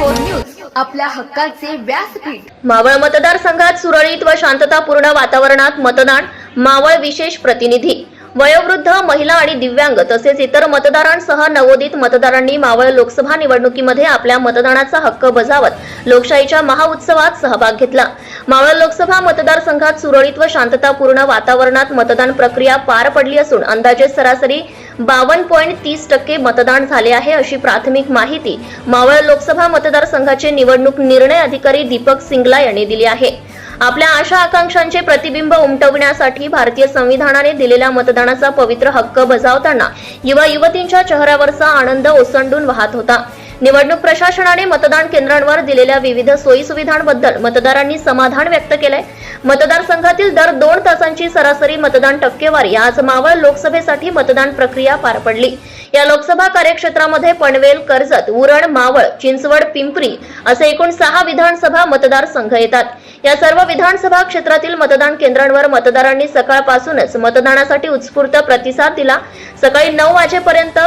News आपल्या हक्काचे व्यासपीठ. मावळ मतदारसंघात सुरळीत व शांततापूर्ण वातावरणात मतदान मावळ विशेष प्रतिनिधी. वयोवृद्ध महिला आणि दिव्यांग तसेच इतर मतदारांसह नवोदित मतदारांनी मावळ लोकसभा निवडणुकीमध्ये आपल्या मतदानाचा हक्क बजावत लोकशाहीच्या महाउत्सवात सहभाग घेतला. मावळ लोकसभा मतदारसंघात सुरळीत व शांततापूर्ण वातावरणात मतदान प्रक्रिया पार पडली असून अंदाजे सरासरी बावन्न पॉईंट तीस टक्के मतदान झाले आहे अशी प्राथमिक माहिती मावळ लोकसभा मतदारसंघाचे निवडणूक निर्णय अधिकारी दीपक सिंगला यांनी दिली आहे. आपल्या आशा आकांक्षांचे प्रतिबिंब उमटविण्यासाठी भारतीय संविधानाने दिलेल्या मतदानाचा पवित्र हक्क बजावताना युवा युवतींच्या चेहऱ्यावरचा आनंद ओसंडून वाहत होता. निवडणूक प्रशासनाने मतदान केंद्रांवर दिलेल्या विविध सोयी सुविधांबद्दल मतदारांनी समाधान व्यक्त केलंय. मतदारसंघातील दर दोन तासांची सरासरी मतदान टक्केवारी. आज मावळ लोकसभेसाठी मतदान प्रक्रिया पार पडली. या लोकसभा कार्यक्षेत्रामध्ये पनवेल कर्जत उरण मावळ चिंचवड पिंपरी असे एकूण सहा विधानसभा मतदारसंघ येतात. या सर्व विधानसभा क्षेत्रातील मतदान केंद्रांवर मतदारांनी सकाळपासूनच मतदानासाठी उत्स्फूर्त प्रतिसाद दिला. सकाळी नऊ वाजेपर्यंत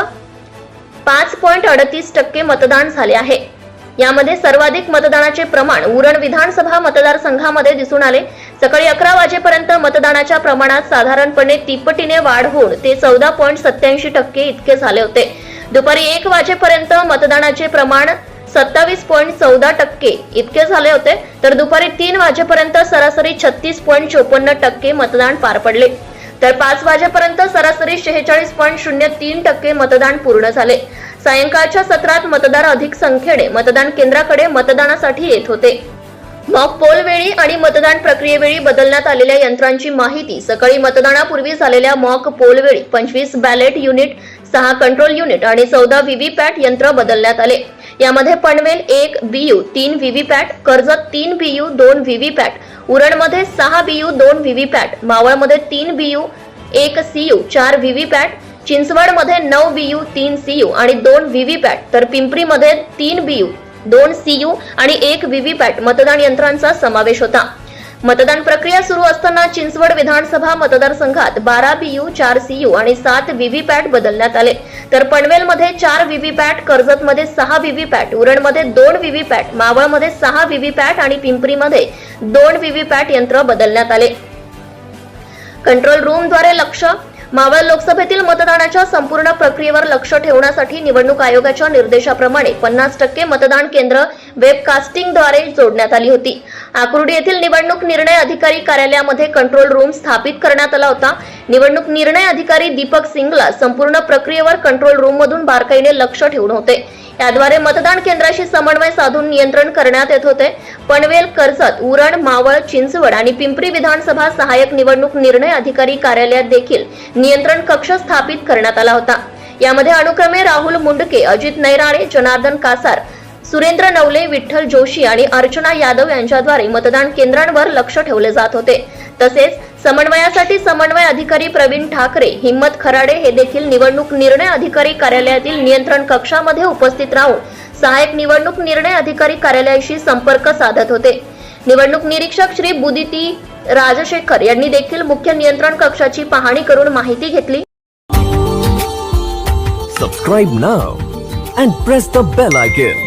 पाच पॉईंट अडतीस टक्के मतदान झाले आहे. यामध्ये सर्वाधिक मतदानाचे प्रमाण उरण विधानसभा मतदारसंघामध्ये दिसून आले. सकाळी अकरा वाजेपर्यंत मतदानाच्या प्रमाणात साधारणपणे तिप्पटीने वाढ होऊन ते चौदा पॉईंट सत्याऐंशी टक्के इतके झाले होते. दुपारी एक वाजेपर्यंत मतदानाचे प्रमाण सत्तावीस पॉईंट चौदा टक्के इतके झाले होते. तर दुपारी तीन वाजेपर्यंत सरासरी छत्तीस पॉईंट चोपन्न टक्के मतदान पार पडले. तर पाच वाजेपर्यंत सरासरी शेहेचाळीस पॉईंट शून्य तीन टक्के मतदान पूर्ण झाले. सायंकाळच्या सत्रात मतदार अधिक संख्येने मतदान केंद्राकडे मतदानासाठी येत होते. मॉक पोल वेळी आणि मतदान प्रक्रियेवेळी बदलण्यात आलेल्या यंत्रांची माहिती सकाळी मतदानापूर्वी झालेल्या मॉक पोल वेळी पंचवीस बॅलेट युनिट सहा कंट्रोल युनिट आणि चौदा व्हीव्हीपॅट यंत्र बदलण्यात आले. यामध्ये पनवेल एक बीयू तीन व्हीव्हीपॅट कर्जत तीन बीयू दोन व्हीव्हीपॅट उरणमध्ये सहा बीयू दोन व्हीव्हीपॅट मावळमध्ये तीन बीयू एक सीयू चार व्हीव्हीपॅट चिंचवडमध्ये नऊ बीयू तीन सीयू आणि दोन व्हीव्हीपॅट तर पिंपरीमध्ये तीन बीयू दोन सीयू आणि एक व्हीव्हीपॅट मतदान यंत्रांचा समावेश होता. मतदान प्रक्रिया सुरू असताना चिंचवड विधानसभा मतदारसंघात बारा बीयू चार सीयू आणि सात व्हीव्हीपॅट बदलण्यात आले. तर पनवेलमध्ये चार व्हीव्हीपॅट कर्जतमध्ये सहा व्हीव्हीपॅट उरणमध्ये दोन व्हीव्हीपॅट मावळमध्ये सहा व्हीव्हीपॅट आणि पिंपरीमध्ये दोन व्हीव्हीपॅट यंत्र बदलण्यात आले. कंट्रोल रूमद्वारे लक्ष मावळ लोकसभेतील मतदानाच्या संपूर्ण प्रक्रियेवर लक्ष ठेवण्यासाठी निवडणूक आयोगाच्या निर्देशाप्रमाणे पन्नास टक्के मतदान केंद्र वेबकास्टिंगद्वारे जोडण्यात आली होती. आकुर्डी येथील निवडणूक निर्णय अधिकारी कार्यालयामध्ये कंट्रोल रूम स्थापित करण्यात आला होता. निवडणूक निर्णय अधिकारी दीपक सिंगला संपूर्ण प्रक्रियेवर कंट्रोल रूममधून बारकाईने लक्ष ठेवून होते. याद्वारे मतदान केंद्राशी समन्वय साधून नियंत्रण करण्यात येत होते. पनवेल कर्जत उरण मावळ चिंचवड आणि पिंपरी विधानसभा सहाय्यक निवडणूक निर्णय अधिकारी कार्यालयात देखील नियंत्रण कक्ष स्थापित करण्यात आला होता. यामध्ये अनुक्रमे राहुल मुंडके अजित नैराणे जनार्दन कासार सुरेंद्र नवले विठ्ठल जोशी आणि अर्चना यादव यांच्याद्वारे मतदान केंद्रांवर लक्ष ठेवले जात होते. तसेच समन्वयासाठी समन्वय अधिकारी प्रवीण ठाकरे हिम्मत खराडे हे देखील निवडणूक निर्णय अधिकारी कार्यालयातील नियंत्रण कक्षामध्ये उपस्थित राहून सहाय्यक निवडणूक निर्णय अधिकारी कार्यालयाशी संपर्क साधत होते. निवडणूक निरीक्षक श्री बुदिती राजशेखर यांनी देखील मुख्य नियंत्रण कक्षाची पाहणी करून माहिती घेतली. Subscribe now and press the bell icon